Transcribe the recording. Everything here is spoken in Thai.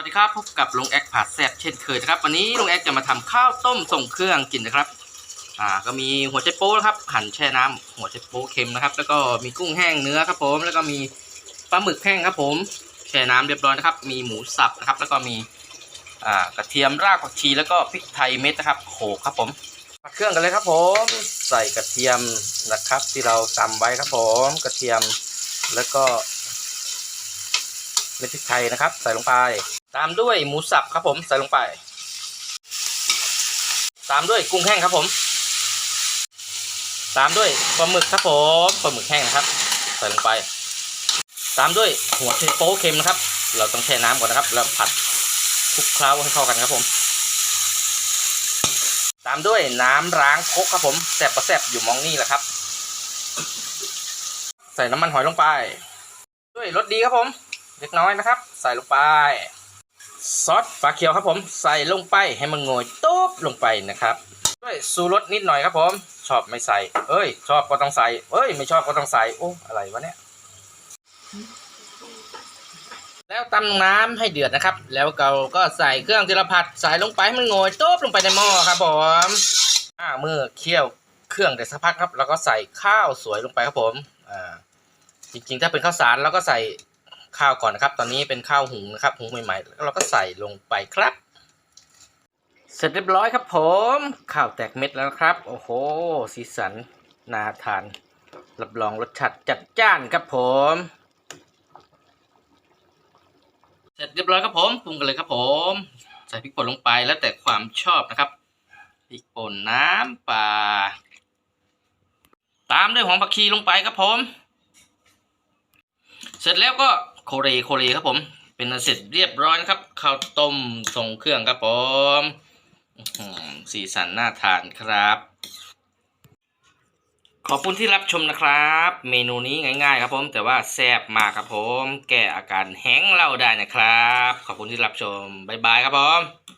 วัสดีครับพบกับลุงแอกผัดแซ่บเช่นเคยนะครับวันนี้ลุงแอกจะมาทำข้าวต้มส่งเครื่องกินนะครับ อ่าก็มีหัวไชโป๊นะครับหั่นแช่น้ำหัวไชโป๊เค็มนะครับ แล้วก็มีกุ้งแห้งเนื้อครับผม แล้วก็มีปลาหมึกแห้งครับผม แช่น้ำเรียบร้อยนะครับ มีหมูสับนะครับ แล้วก็มีอ่ากระเทียมรากผักชีแล้วก็พริกไทยเม็ดนะครับโขลกครับผมผัดเครื่องกันเลยครับผม ใส่กระเทียมนะครับ ที่เราตำไว้ครับผม กระเทียมแล้วก็เม็ดพริกไทยนะครับ ใส่ลงไป ตามด้วยหมูสับครับผมใส่ลงไป ตามด้วยกุ้งแห้งครับผม ตามด้วยปลาหมึกครับผมปลาหมึกแห้งนะครับ ใส่ลงไป ตามด้วยหัวไชโป๊เค็มนะครับ เราต้องแช่น้ำก่อนนะครับ แล้วผัดคลุกเคล้าให้เข้ากันครับผม ตามด้วยน้ำล้างคกครับผมแซ่บประแซ่บอยู่มองนี่แหละครับ ใส่น้ำมันหอยลงไป ด้วยรสดีครับผมเล็กน้อยนะครับ ใส่ลงไป ซอสฝาเขียวครับผมใส่ลงไปให้มันโงยตุ๊บลงไปนะครับด้วยสูรสนิดหน่อยครับผม ชอบไม่ใส่ เอ้ย ชอบก็ต้องใส่ เอ้ย ไม่ชอบก็ต้องใส่โอ้อะไรวะเนี่ยแล้วตำน้ำให้เดือดนะครับ แล้วเราก็ใส่เครื่องที่เราผัดใส่ลงไปให้มันโงยตุ๊บลงไปในหม้อครับผมอ่าเมื่อเคี่ยวเครื่องได้สักพักครับ แล้วก็ใส่ข้าวสวยลงไปครับผมอ่าจริงๆ ถ้าเป็นข้าวสารเราก็ใส่ ข้าวก่อนนะครับ ตอนนี้เป็นข้าวหุงนะครับหุงใหม่ๆแล้วเราก็ใส่ลงไปครับ เสร็จเรียบร้อยครับผมข้าวแตกเม็ดแล้วครับ โอ้โห สีสันน่าทานรับรองรสชาติจัดจ้านครับผม เสร็จเรียบร้อยครับผมปรุงกันเลยครับผม ใส่พริกป่นลงไปแล้วแต่ความชอบนะครับพริกป่นน้ำปลาตามด้วยหอมผักชีลงไปครับผม เสร็จแล้วก็ โคเรโคเรครับผม เป็นเสร็จเรียบร้อยนะครับข้าวต้มทรงเครื่องครับผมสีสันน่าทานครับ ขอบคุณที่รับชมนะครับ เมนูนี้ง่าย ๆ ครับผม แต่ว่าแซ่บมากครับผม แก้อาการแห้งค์เราได้นะครับ ขอบคุณที่รับชม บ๊ายบายครับผม